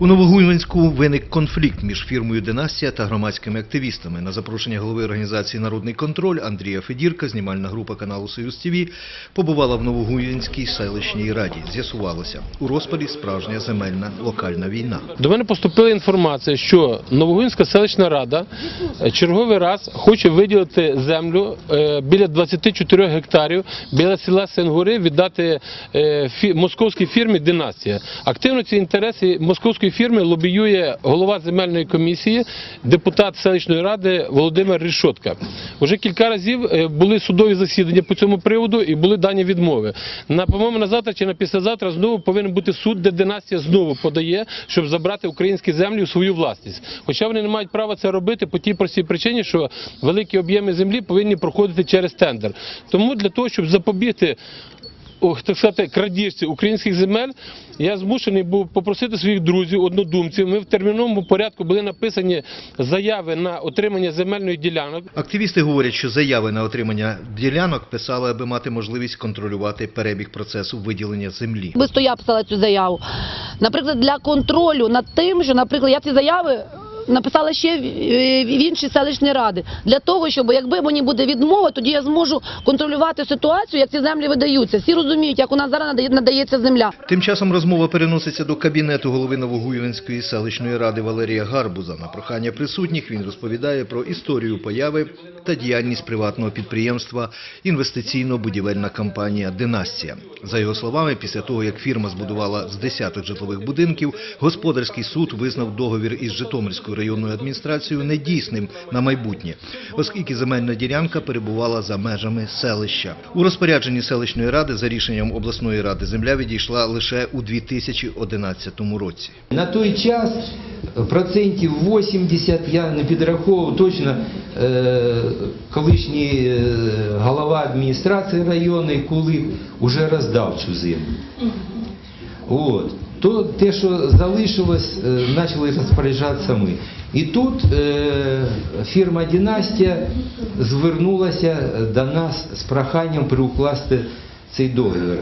У Новогуйвинську виник конфлікт між фірмою Династія та громадськими активістами. На запрошення голови організації Народний контроль Андрія Федірка, знімальна група каналу Союз ТВ побувала в Новогуйвинській селищній раді. З'ясувалося, у розпалі справжня земельна локальна війна. До мене поступила інформація, що Новогуїнська селищна рада черговий раз хоче виділити землю е, біля 24 гектарів біля села Сенгури віддати е, московській фірмі Династія. Активно ці інтереси московської фірми лобіює голова земельної комісії, депутат селищної ради Володимир Рішотка. Уже кілька разів е, були судові засідання по цьому приводу і були дані відмови. На по-моєму на завтра чи на післязавтра знову повинен бути суд, де династія знову подає, щоб забрати українські землі у свою власність. Хоча вони не мають права це робити по тій простій причині, що великі об'єми землі повинні проходити через тендер. Тому для того, щоб запобігти так сказати, крадіжці українських земель, я змушений був попросити своїх друзів, однодумців. Ми в терміновому порядку були написані заяви на отримання земельних ділянок. Активісти говорять, що заяви на отримання ділянок писали, аби мати можливість контролювати перебіг процесу виділення землі. Особисто я писала цю заяву. Наприклад, для контролю над тим, що, наприклад, я ці заяви написала ще в в інші селищні ради. Для того, щоб якби мені буде відмова, тоді я зможу контролювати ситуацію, як ці землі видаються. Всі розуміють, як у нас зараз надається земля. Тим часом розмова переноситься до кабінету голови Новогуйвинської селищної ради Валерія Гарбуза. На прохання присутніх він розповідає про історію появи та діяльність приватного підприємства інвестиційно-будівельна компанія Династія. За його словами, після того як фірма збудувала з десяток житлових будинків, господарський суд визнав договір із Житомирською районною адміністрацією недійсним на майбутнє, оскільки земельна ділянка перебувала за межами селища. У розпорядженні селищної ради за рішенням обласної ради земля відійшла лише у 2011 році. На той час процентів 80, я не підраховував точно, е, колишній е, голова адміністрації районної Кулик уже роздав цю землю. От. То те, що залишилось, е, почали розпоряджатися ми. І тут е, фірма Династія звернулася до нас з проханням приукласти цей договір.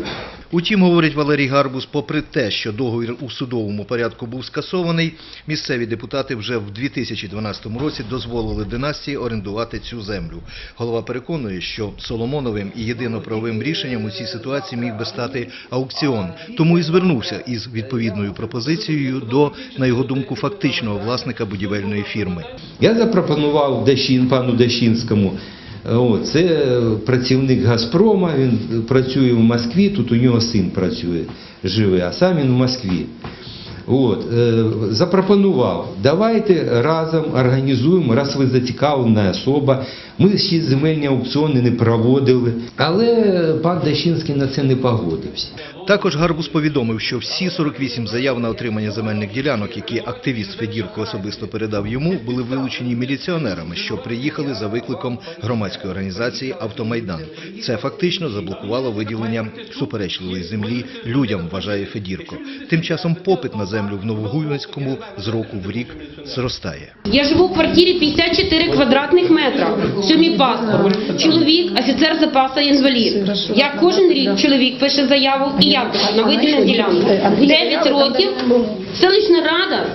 Утім, говорить Валерій Гарбуз, попри те, що договір у судовому порядку був скасований, місцеві депутати вже в 2012 році дозволили династії орендувати цю землю. Голова переконує, що Соломоновим і єдиноправовим рішенням у цій ситуації міг би стати аукціон. Тому і звернувся із відповідною пропозицією до, на його думку, фактичного власника будівельної фірми. Я запропонував Дащин, пану Дащинському. О, це е, працівник Газпрома, він працює в Москві, тут у нього син працює, живе, а сам він в Москві. От, е, запропонував, давайте разом організуємо, раз ви зацікавлена особа. Ми ще земельні аукціони не проводили, але пан Дащинський на це не погодився. Також Гарбуз повідомив, що всі 48 заяв на отримання земельних ділянок, які активіст Федірко особисто передав йому, були вилучені міліціонерами, що приїхали за викликом громадської організації «Автомайдан». Це фактично заблокувало виділення суперечливої землі людям, вважає Федірко. Тим часом попит на землю в Новогуйвинському з року в рік зростає. Я живу в квартирі 54 квадратних метра. Це мій паспорт. Чоловік, офіцер запасу, інвалід. Я кожен рік чоловік пише заяву і я на виділення ділянку. 9 років селищна рада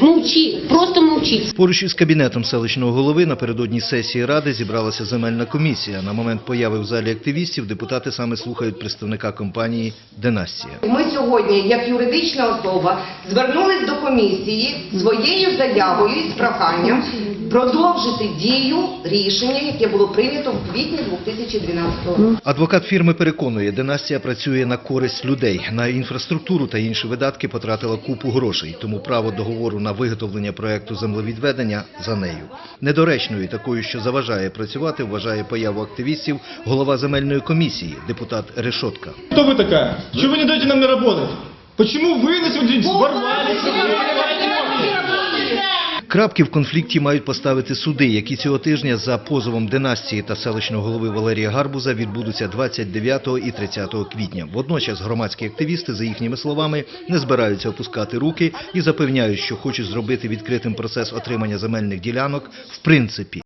мовчить, просто мовчить. Поруч із кабінетом селищного голови напередодні сесії ради зібралася земельна комісія. На момент появи в залі активістів депутати саме слухають представника компанії «Династія». Ми сьогодні, як юридична особа, звернулись до комісії своєю заявою з проханням продовжити дію рішення, яке було прийнято в квітні 2012 року. Адвокат фірми переконує, династія працює на користь людей. На інфраструктуру та інші видатки потратила купу грошей, тому право договору на виготовлення проекту землевідведення за нею. Недоречною і такою, що заважає працювати, вважає появу активістів голова земельної комісії, депутат Решотка. Кто вы такая? Чего вы не даете нам работать? Почему вы на сегодня ворвались? Крапки в конфлікті мають поставити суди, які цього тижня за позовом династії та селищного голови Валерія Гарбуза відбудуться 29 і 30 квітня. Водночас громадські активісти, за їхніми словами, не збираються опускати руки і запевняють, що хочуть зробити відкритим процес отримання земельних ділянок в принципі.